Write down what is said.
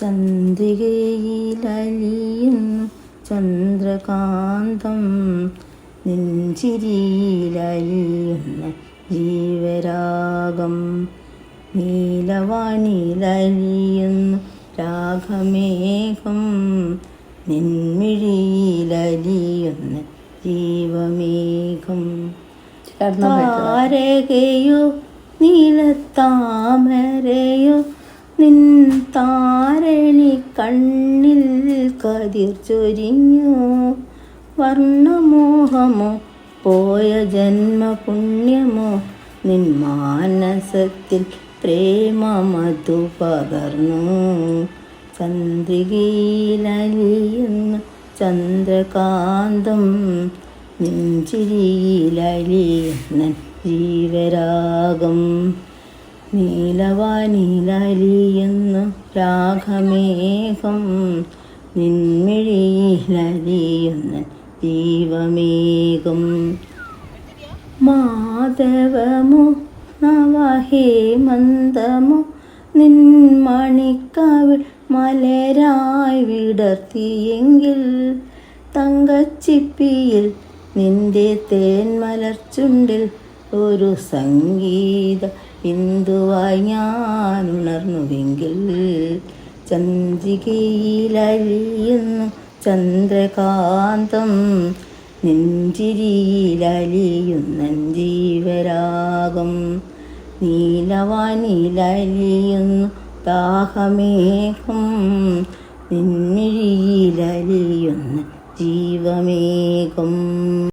ചന്ദ്രികയിലലിയുന്നു ചന്ദ്രകാന്തം നെഞ്ചിരിയിലലിയുന്ന ജീവരാഗം നീലവാനിലലിയുന്നു രാഗമേഘം നെന്മിഴിയിലലിയുന്ന ജീവമേഘം. താരകയോ നീലത്താമരയോ നിൻ താരണി കണ്ണിൽ കതിർ ചൊരിഞ്ഞു. വർണമോഹമോ? പോയ ജന്മപുണ്യമോ? നിൻ മാനസത്തിൽ പ്രേമമതു പകർന്നു. ചന്ദ്രികയിലലിയുന്ന ചന്ദ്രകാന്തം നെഞ്ചിരിയിലലിയുന്ന ജീവരാഗം. നീലവാനിലലിയുന്നു രാഗമേഘം നിൻമിഴിയിലലിയുന്ന ജീവമേഘം മാധവമു നവഹേമന്തമു നിന്മണിക്കവിൾ മലരായി വിടർത്തിയെങ്കിൽ തങ്കച്ചിപ്പിയിൽ നിന്റെ തേൻമലർച്ചുണ്ടിൽ ഒരു സംഗീത ബിന്ദുവായി ഞാൻ ഉണർന്നുവെങ്കിൽ ചന്ദ്രികയിലലിയുന്നു ചന്ദ്രകാന്തം നെഞ്ചിരിയിലലിയുന്ന ജീവരാഗം നീലവാനിലലിയുന്നു ദാഹമേഘം നിന്മിഴിയിലലിയുന്ന ജീവമേഘം.